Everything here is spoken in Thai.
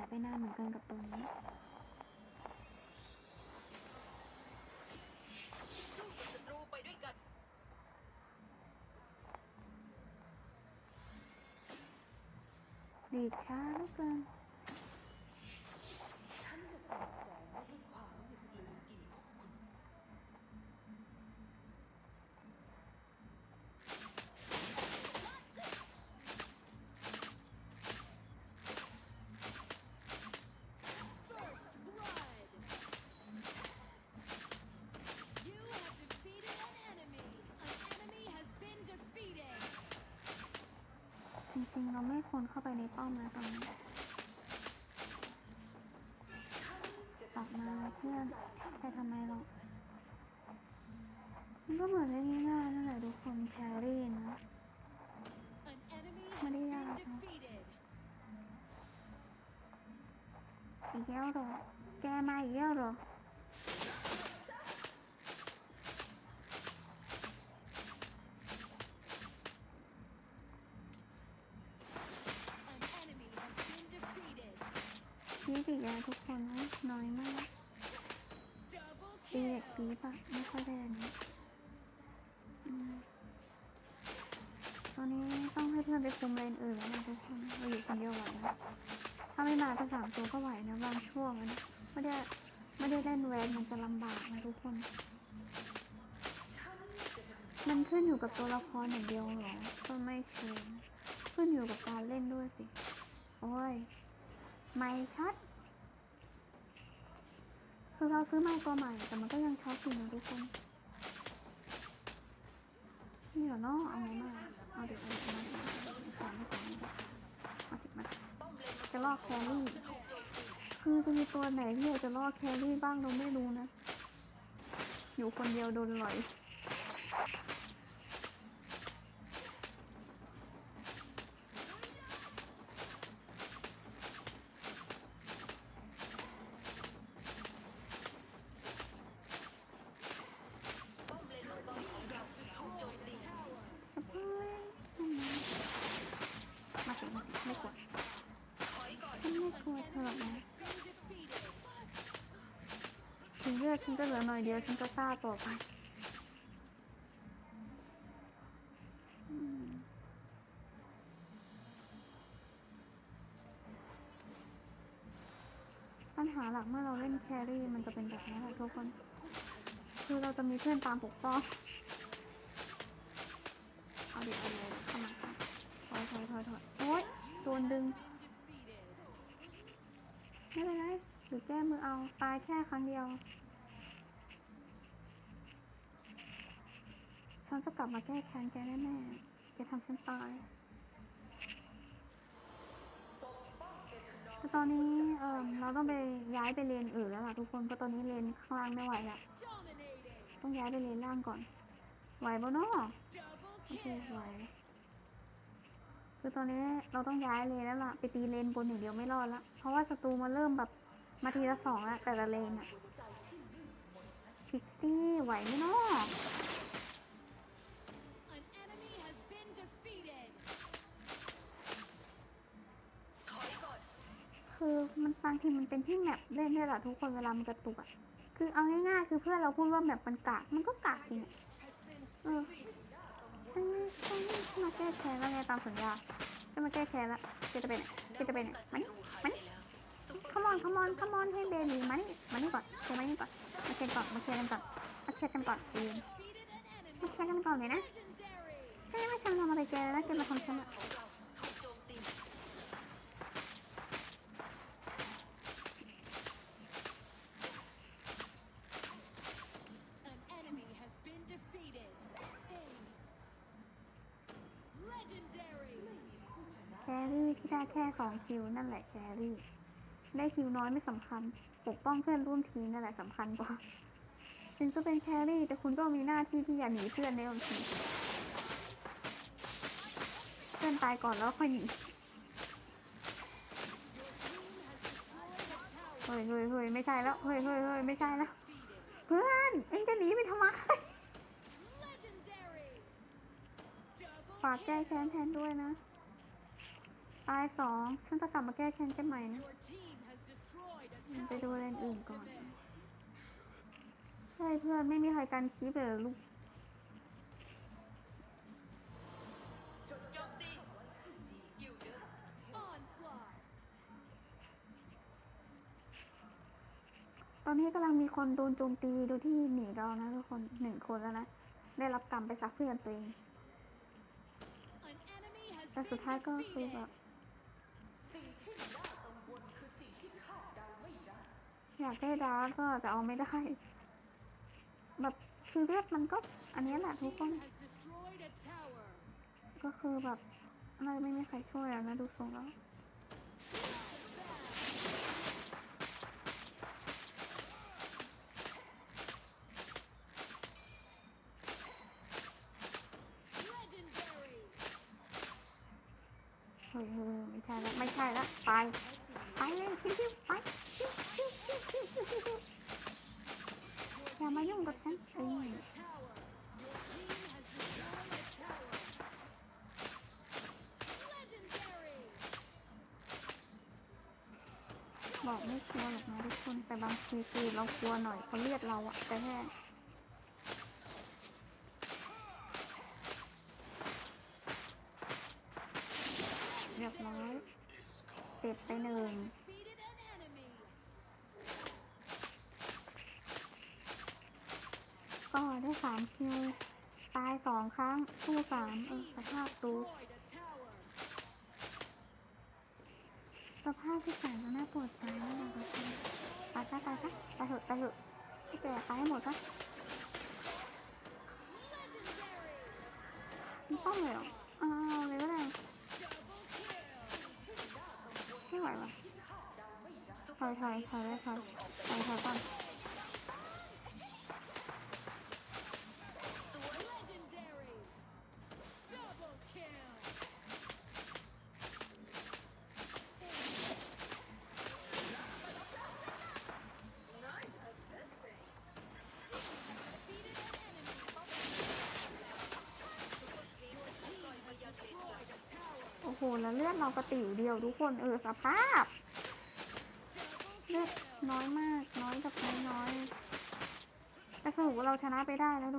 ายไปนานเหมือนกันกับตรงนี้สู้กับศัตรูไปด้วยกัน ดีดช้าเหลือเกินฉันจะส่องแสงให้ความมืดกลืนกินพวกคุณ You have defeated an enemy. An enemy has been defeated. จริงๆ เรา ไม่ควรเข้าไปในป้อมนะตอนนี้ออกมาเพื่อนไปทำไมเรามันก็เหมือนเล่นง่ายนั่นแหละทุกคนแครี่นะ An enemy has Maria. been defeated. อีกแล้วเหรอแกมาอีกแล้วเหรอ พีกอีกแล้วทุกคนนะน้อยมาก Double ตีเด็กปีปะไม่ค่อยได้อันนี้ตอนนี้ต้องให้เพื่อนไปคุมเลนอื่นแล้วนะทุกคนเราอยู่คนเดียวไหวนะถ้าไม่มาสักสามตัวก็ไหวนะบางช่วงนะไม่ได้ไม่ได้เล่นแวนมันจะลำบากนะทุกคน มันขึ้นอยู่กับตัวละครอย่างเดียวเหรอ ก็ไม่เชิงขึ้นอยู่กับการเล่นด้วยสิ โอ้ย ไม่ชัด คือเราซื้อไม้ตัวใหม่ แต่มันก็ยังช็อตอยู่นะทุกคนนี่เหรอเนาะเอาไงมาเอาเดี๋ยวเอาเดี๋ยวมาก่อนไม่ก่อนไม่ก่อนมาจิบมาป้อมเลนมังกรจะลอกแครี่คือจะมีตัวไหนที่อยากจะลอกแครี่บ้างเราไม่รู้นะ อยู่คนเดียวโดนหลอย ป้อมเลนมังกรของเราถูกโจมตี เฮ้ยมาสิมาสิไม่กด ถอยก่อน ฉันไม่กลัวเธอหรอกนะ Been defeated. ถึงเลือด ฉันก็เหลือหน่อยเดียวฉันก็ซ่าต่อไปปัญหาหลักเมื่อเราเล่นแครี่มันจะเป็นแบบนี้แหละทุกคน คือเราจะมีเพื่อนตามปกป้องเอาดิเอาเลยเข้ามาถอยถอยถอยถอยโอ๊ยโดนดึงไม่เป็นไรหรือแก้มือเอาตายแค่ครั้งเดียวันจะกลับมาแก้แค้นแกแน่ๆแกทำฉันตายแต่ตอนนี้เออเราต้องไปย้ายไปเรียนอื่นแล้วล่ะทุกคนเพราะตอนนี้เรียนข้างล่างไม่ไหวละต้องย้ายไปเรียนล่างก่อน ไหวบ่เนาะโอเคไหวคือตอนนี้เราต้องย้ายเลนแล้วล่ะไปตีเลนบนอย่างเดียวไม่รอดละเพราะว่าศัตรูมาเริ่มแบบมาทีละสองแล้วแต่ละเลนอะพิกซี่ไหวไหมเนาะ คือมันบางทีมันเป็นที่แมปเล่นได้แหละทุกคนเวลามันกระตุกอะคือเอาง่ายๆคือเพื่อนเราพูดว่าแมปมันกากมันก็กากจริงเออฉันไม่ฉันไม่มาแก้แค้นแล้วไงตามสัญญาจะมาแก้แค้นละจะจะไปไหนจะจะไปไหนมานี่มานี่ come on come on come on ให้เบบีมานี่มานี่ก่อนเชมานี่ก่อนมาเช็ดก่อนมาเช็ดกันก่อนมาเช็ดกันก่อนเองมาเช็ดกันก่อนเลยนะ Legendary. ฉันยังไม่ทำอะไรแกเลยนะแกมาทำฉันอะ ของเราถูกโจมตี An enemy has been defeated. Aced. Legendary. แครี่ที่ได้ แค่สองคิวนั่นแหละแครี่ ได้คิวน้อยไม่สำคัญ ปกป้องเพื่อนร่วมทีมนั่นแหละสำคัญกว่าถึงจะเป็นแครี่แต่คุณก็มีหน้าที่ที่อย่าหนีเพื่อนในบางทีเพื่อนตายก่อนแล้วค่อยหนี Your team has destroyed a tower. เฮ้ยเฮ้ยเฮ้ยไม่ใช่แล้ว เฮ้ยเฮ้ยเฮ้ยไม่ใช่แล้ว Defeated. เพื่อนเอ็งจะหนีไปทำไม Legendary. Double ฝากแก้ kill. แค้นแทนด้วยนะไป ตายสองฉันจะกลับมาแก้แค้นกันใหม่นะ Your team has destroyed a มันไป tower. ดูเลนอื่นก่อน Ultimate. ใช่เพื่อนไม่มีใครกันคลิปเลยเหรอลูกโจมตีกิลเดอร์ Onslaught. ตอนนี้กำลังมีคนโดนโจมตีดูที่หนีเรานะทุกคนหนึ่งคนแล้วนะ ได้รับกรรมไปซักเพื่อนตัวเอง An enemy has แต่ been สุดท้ายก็คือ defeated. แบบ อยากได้ดาร์กก็จะเอาไม่ได้ แบบคือเลือดมันก็ อันนี้แหละทุกคน ก็คือแบบอะไรไม่มีใครช่วยอะนะดูทรงแล้ว Legendary. เฮ้ยเฮ้ย ไม่ใช่แล้วไม่ใช่แล้วไปไปเลยชิวๆไปชิวๆชิวๆชิวๆชิวๆชิวๆอย่ามายุ่งกับฉันเออบอกไม่กลัวหรอกนะทุกคนแต่บางทีคือเรากลัวหน่อยเขาเรียกเราอะแต่แค่เร้อยเจ็บไปหนึ่งก็ได้สามคิวตายสองครั้งสู้สามเออสภาพดูสภาพที่ส่มันน่าปวดใจมากเลยทุกคนตายซะตายซะตายเถอะตายเถอะพี่แก่ตายให้หมดซะม่ต้องเลยเหรออ้าวเลยก็ได้ ถอยถอยถอยเลยถอยถอยถอยก่อนโอ้โห แล้วเลือดเรากระติ่วเดียวทุกคน เออ สภาพ น้อยมาก น้อยแบบน้อยๆแต่สรุปว่าเราชนะไปได้แล้วทุก